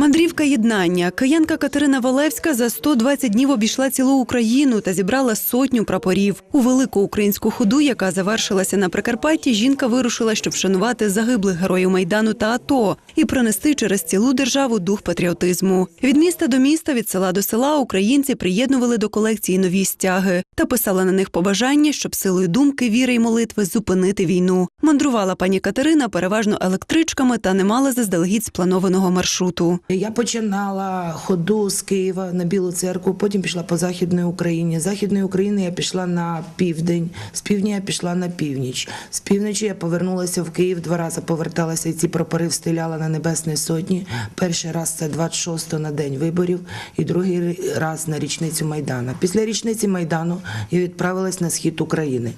Мандрівка єднання. Киянка Катерина Валевська за 120 днів обійшла цілу Україну та зібрала сотню прапорів. У велику українську ходу, яка завершилася на Прикарпатті, жінка вирушила, щоб вшанувати загиблих героїв майдану та АТО і пронести через цілу державу дух патріотизму. Від міста до міста, від села до села українці приєднували до колекції нові стяги та писали на них побажання, щоб силою думки, віри й молитви зупинити війну. Мандрувала пані Катерина переважно електричками та не мала заздалегідь спланованого маршруту. Я починала ходу з Києва на Білу церкву, потім пішла по Західній Україні. З Західної України я пішла на південь, з півдня я пішла на північ. З півночі я повернулася в Київ, два рази поверталася і ці прапори встиляла на Небесній Сотні. Перший раз це 26 на день виборів, і другий раз на річницю Майдана. Після річниці Майдану я відправилась на схід України.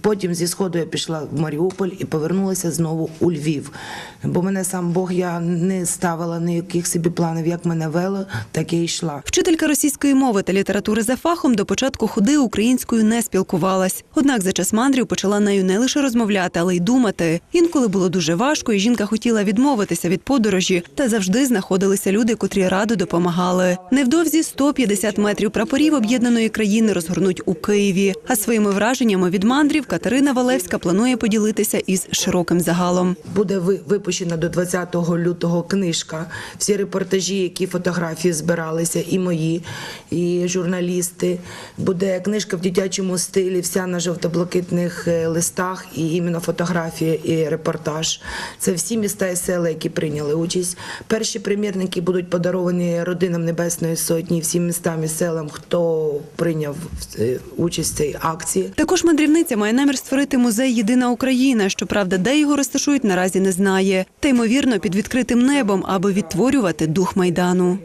Потім зі сходу я пішла в Маріуполь і повернулася знову у Львів. Бо мене сам Бог я не ставила ніяких собі планів, як мене вело, так я йшла. Вчителька російської мови та літератури за фахом до початку ходи українською не спілкувалась. Однак за час мандрів почала нею не лише розмовляти, але й думати. Інколи було дуже важко, і жінка хотіла відмовитися від подорожі, та завжди знаходилися люди, котрі радо допомагали. Невдовзі 150 метрів прапорів об'єднаної країни розгорнуть у Києві. А своїми враженнями від мандрів Катерина Валевська планує поділитися із широким загалом. Буде ви- випущена до 20 лютого книжка. Всі репортажі, які фотографії збиралися, і мої, і журналісти. Буде книжка в дитячому стилі, вся на жовто-блакитних е, листах, і іменно фотографія і репортаж. Це всі міста і села, які прийняли участь. Перші примірники будуть подаровані родинам Небесної Сотні, всім містам і селам, хто прийняв е, участь в цій акції. Також мандрівниця має намір створити музей Єдина Україна. Щоправда, де його розташують, наразі не знає. Та ймовірно під відкритим небом, аби відтворювати дух майдану.